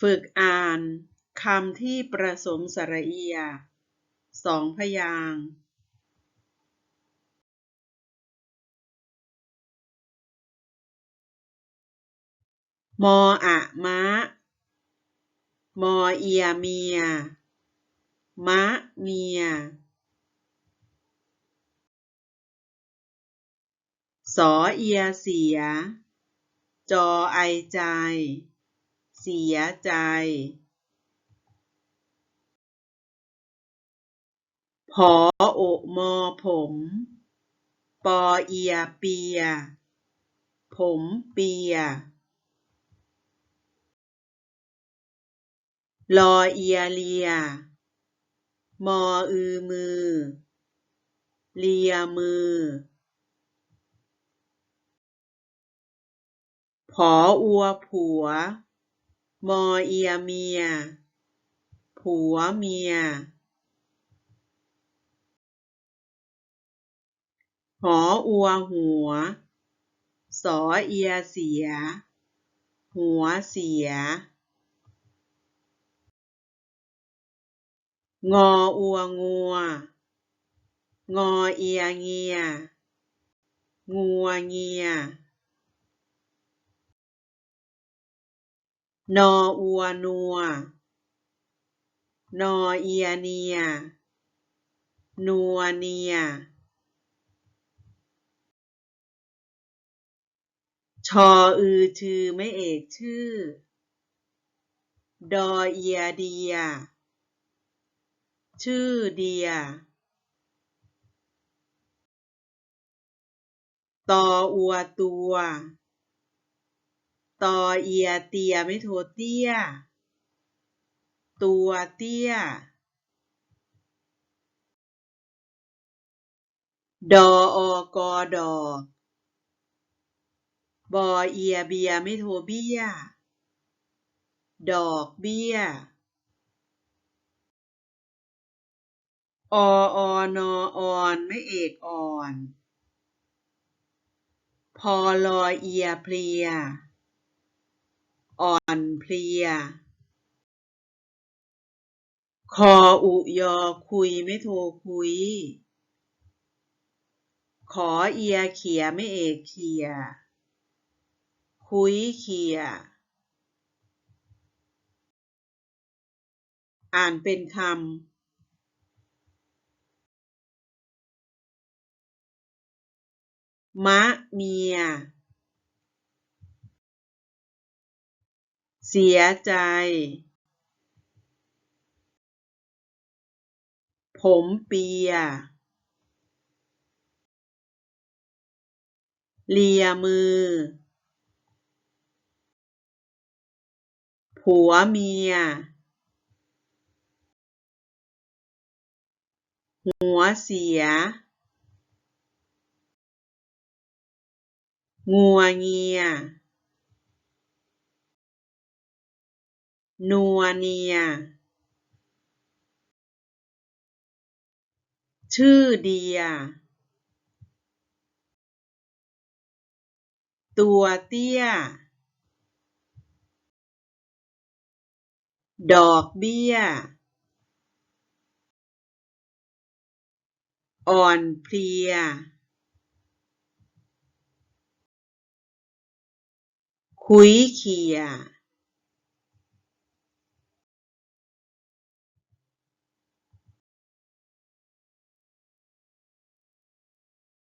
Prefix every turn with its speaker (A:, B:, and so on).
A: ฝึกอ่านคำที่ประสงค์สระเอียสองพยางค์มออะมะ มอเอียเมีย มะเมีย สอเอียเสีย จอไอใจ สียใจผอโอมอผม ปอเอียเปีย ผมเปียลอเอียเลีย มออือมือ เลียมือ ผออัวผัว มอเอียเมีย ผัวเมีย หออัวหัว สอเอียเสีย หัวเสีย งออัวงัว งอเอียเงีย งัวเงีย นออัวนัวนอเอียเนีย นัวเนีย ชออือชือไม่เอกชื่อ ดอเอียเดีย ชื่อเดีย ตออัวตัว ตอเอียเตียไม่โทเตี้ย ตัวเตี้ยดออกอดอกบอเอียเบียไม่โทเบี้ย ดอกเบี้ย อออนอออนไม่เอกอ่อน พอลอเอียเพลีย อ่อนเพลีย คออุยอคุยไม่โทคุย ขอเอียเขียไม่เอกเขีย คุยเขีย อ่านเป็นคำมะเมีย เสียใจ ผมเปีย เลียมือ ผัวเมีย หัวเสีย งัวเงีย นัวเนียชื่อเดีย ตัวเตี้ย ดอกเบี้ย อ่อนเพลีย คุยเขีย